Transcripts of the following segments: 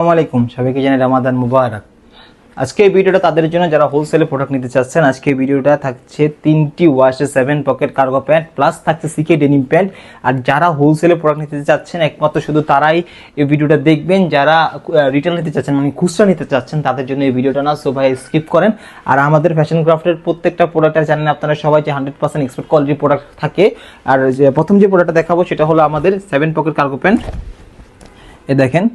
আসসালামু আলাইকুম, সবাইকে জানাই রামাদান মুবারক। আজকে এই ভিডিওটা তাদের জন্য যারা হোলসেলে প্রোডাক্ট নিতে চাচ্ছেন, আজকে এই ভিডিওটা থাকছে তিনটি ওয়াশে seven pocket cargo pant plus থাকছে সিকে ডেনিম প্যান্ট আর যারা হোলসেলে প্রোডাক্ট নিতে চাচ্ছেন, একমাত্র শুধু তারাই এই ভিডিওটা দেখবেন। যারা রিটেল নিতে চাচ্ছেন মানে খুচরা নিতে চাচ্ছেন, তাদের জন্য এই ভিডিওটা না সো ভাই স্কিপ করেন। আর আমাদের ফ্যাশন ক্রাফটের প্রত্যেকটা প্রোডাক্টের জানেন আপনারা সবাই যে hundred percent export quality product থাকে, আর প্রথম যে প্রোডাক্টটা দেখাবো, সেটা হলো আমাদের সেভেন পকেট কার্গো প্যান্ট এ দেখেন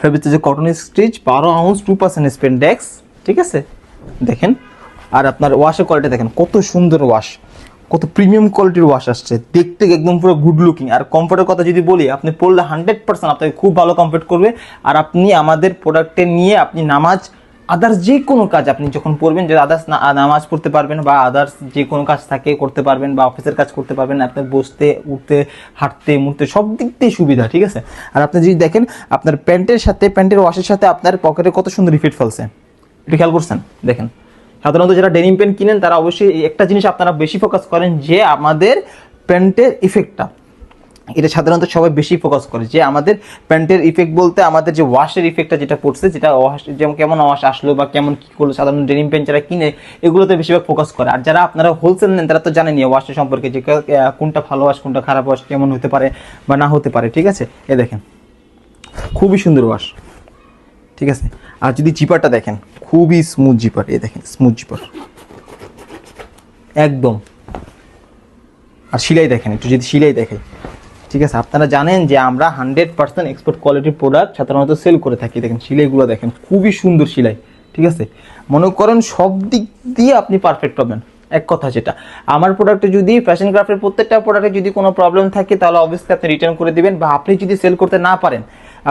ফেব্রিকটা যে কটন স্টিচ বারো আউন্স টু পার্সেন্ট স্পেন্ডেক্স ঠিক আছে? দেখেন, আর আপনার ওয়াশের কোয়ালিটি দেখেন, কত সুন্দর ওয়াশ কত প্রিমিয়াম কোয়ালিটির ওয়াশ আসছে। দেখতে একদম পুরো গুড লুকিং আর কমফোর্টের কথা যদি বলি, আপনি পড়লে হান্ড্রেড পার্সেন্ট আপনাকে খুব ভালো কমফোর্ট করবে। আর আপনি আমাদের প্রোডাক্টে নিয়ে আপনি নামাজ আদার্স যে কোনো কাজ আপনি যখন পড়বেন যে আদার্স নামাজ পড়তে পারবেন বা আদার্স যে কোনো কাজ থাকে, করতে পারবেন বা অফিসের কাজ করতে পারবেন, আপনার বসতে, উঠতে, হাঁটতে, মুড়তে, সব দিক দিয়ে সুবিধা, ঠিক আছে? আর আপনি যদি দেখেন, আপনার প্যান্টের সাথে, প্যান্টের ওয়াশের সাথে আপনার পকেটে কত সুন্দর রিফিট ফেলছে। এটা খেয়াল করছেন? দেখেন। সাধারণত যারা ডেনিম প্যান্ট কিনেন, তারা অবশ্যই একটা জিনিস আপনারা বেশি ফোকাস করেন যে আমাদের প্যান্টের ইফেক্টটা এটা সাধারণত সবাই বেশি ফোকাস করে যে আমাদের প্যান্টের ইফেক্ট বলতে আমাদের যে ওয়াশের ইফেক্টটা যেটা পড়ছে, যেটা ওয়াশ যেমন কেমন ওয়াশ আসলো বা কেমন কী করল, সাধারণ ডেনিম প্যান্ট যারা কিনে, এগুলোতে বেশিরভাগ ফোকাস করে। আর যারা আপনারা হোলসেল নেন, তারা তো জানেনি ওয়াশের সম্পর্কে যে কোনটা ভালো ওয়াশ কোনটা খারাপ ওয়াশ কেমন হতে পারে বা না হতে পারে, ঠিক আছে? এ দেখেন, খুবই সুন্দর ওয়াশ ঠিক আছে? আর যদি জিপারটা দেখেন, খুবই স্মুথ জিপার এ দেখেন স্মুথ জিপার একদম। আর সিলাই দেখেন, একটু যদি সিলাই দেখে ঠিক আছে? আপনারা জানেন যে আমরা হান্ড্রেড পার্সেন্ট এক্সপোর্ট কোয়ালিটির প্রোডাক্ট সাধারণত সেল করে থাকি। দেখেন, সিলাইগুলো দেখেন, খুবই সুন্দর সিলাই, ঠিক আছে? মনে করেন সব দিক দিয়ে আপনি পারফেক্ট পাবেন। এক কথা যেটা। আমার প্রোডাক্টে যদি ফ্যাশন ক্রাফটের প্রত্যেকটা প্রোডাক্টে যদি কোনো প্রবলেম থাকে, তাহলে অবশ্যই আপনি রিটার্ন করে দিবেন বা আপনি যদি সেল করতে না পারেন,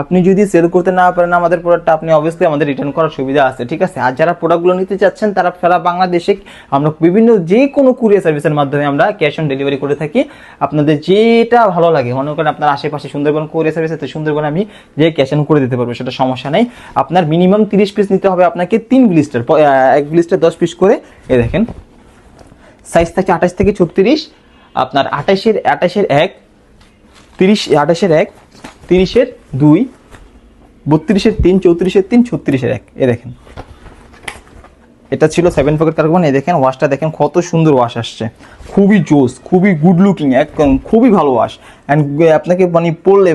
আপনি যদি সেল করতে না পারেন আমাদের প্রোডাক্টটা আপনি অবশ্যই আমাদের রিটার্ন করার সুবিধা আছে, ঠিক আছে? আর যারা প্রোডাক্টগুলো নিতে চাচ্ছেন, তারা ফেলা বাংলাদেশে আমরা বিভিন্ন যে কোনো কুরিয়ার সার্ভিসের মাধ্যমে আমরা ক্যাশ অন ডেলিভারি করে থাকি। আপনাদের যেটা ভালো লাগে, মনে করেন আপনার আশেপাশে সুন্দরবন কুরিয়ার সার্ভিস আছে সুন্দরবন আমি যে ক্যাশ অন করে দিতে পারব, সেটা সমস্যা নেই। আপনার মিনিমাম তিরিশ পিস নিতে হবে আপনাকে তিন ব্লিস্টার এক ব্লিস্টার দশ পিস করে এ দেখেন। সাইজ থাকে আঠাশ থেকে ছত্রিশ, আপনার আঠাশের আঠাশের এক, তিরিশ, আঠাশের এক, তিরিশের দুই, বত্রিশের তিন, চৌত্রিশের তিন, ছত্রিশের এক। এ দেখেন। এটা ছিল সেভেন পকেট কার্বন এই দেখেন ওয়াশটা দেখেন, কত সুন্দর ওয়াশ আসছে। খুবই জোস, খুবই গুড লুকিং একদম খুবই ভালো ওয়াশ অ্যান্ড আপনাকে মানে পরলে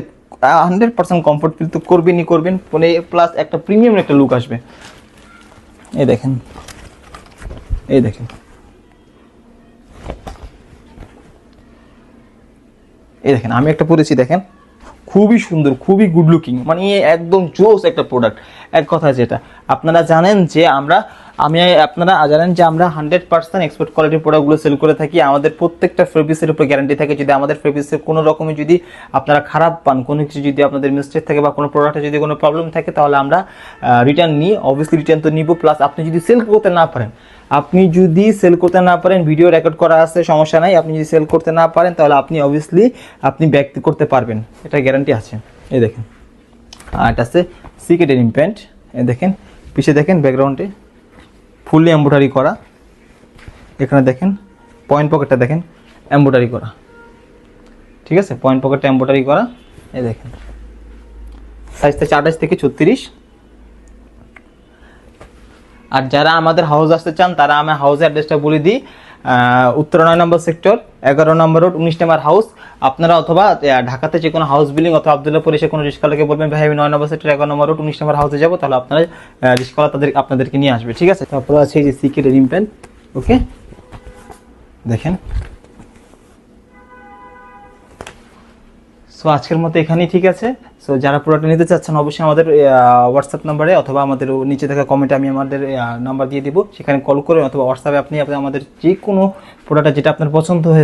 হান্ড্রেড পার্সেন্ট কমফোর্ট ফিল তো করবেনই করবেন। মানে প্লাস একটা প্রিমিয়াম একটা লুক আসবে। এই দেখেন। এই দেখেন। এই দেখেন, আমি একটা পরেছি, দেখেন। খুবই সুন্দর, খুবই গুড লুকিং মানে একদম জোস একটা প্রোডাক্ট এক কথা যেটা। আপনারা জানেন যে আমরা, আমি, আপনারা জানেন যে আমরা হান্ড্রেড পার্সেন্ট এক্সপোর্ট কোয়ালিটির প্রোডাক্টগুলো সেল করে থাকি। আমাদের প্রত্যেকটা ফেব্রিক্সের উপর গ্যারান্টি থাকে। যদি আমাদের ফেব্রিক্সের কোনো রকমের যদি আপনারা খারাপ পান, কোনো কিছু যদি আপনাদের মিস্টেক থাকে বা কোনো প্রোডাক্টে যদি কোনো প্রবলেম থাকে, তাহলে আমরা রিটার্ন নিই। অবভিয়াসলি রিটার্ন তো নিব। প্লাস আপনি যদি সেল করতে না পারেন, আপনি যদি সেল করতে না পারেন ভিডিও রেকর্ড করা আছে, সমস্যা নাই। আপনি যদি সেল করতে না পারেন, তাহলে আপনি অবভিয়াসলি আপনি ব্যাক করতে পারবেন। এটা গ্যারান্টি আছে। এই দেখেন। আর এটা আছে। সিকেট ডেনিম প্যান্ট এ দেখেন পিছিয়ে দেখেন ব্যাকগ্রাউন্ডে ফুললি এম্ব্রয়ডারি করা। এখানে দেখেন পয়েন্ট পকেটটা দেখেন এম্ব্রয়ডারি করা। ঠিক আছে? পয়েন্ট পকেটটা এম্ব্রয়ডারি করা। এ দেখেন। সাইজটা আঠাশ থেকে ছত্রিশ। আর যারা আমাদের হাউস আসতে চান, তারা আমি হাউসের অ্যাড্রেসটা বলে দিই। উত্তর নয় নম্বর সেক্টর এগারো নম্বর রোড উনিশ নম্বর হাউস আপনারা অথবা ঢাকাতে যে কোনো হাউস বিল্ডিং অথবা আবদুল্লাপুর এসে কোনো রিস্কালাকে বলবেন, ভাই, আমি নয় নম্বর সেক্টর এগারো নম্বর রোড উনিশ নম্বর হাউসে যাব, তাহলে আপনারা রিস্কালা তাদের, আপনাদেরকে নিয়ে আসবে, ঠিক আছে? তারপর আছে এই যে সিকেট রিম প্যান্ট ওকে দেখেন। সো আজকের মতো এখানেই ঠিক আছে। সো যারা প্রোডাক্ট নিতে চাচ্ছেন, অবশ্যই আমাদের হোয়াটসঅ্যাপ নাম্বারে অথবা আমাদের নিচে থাকা কমেন্টে আমি আমাদের নাম্বার দিয়ে দিব। সেখানে কল করে অথবা হোয়াটসঅ্যাপে আপনি আমাদের যে কোনো প্রোডাক্ট যেটা আপনার পছন্দ হয়ে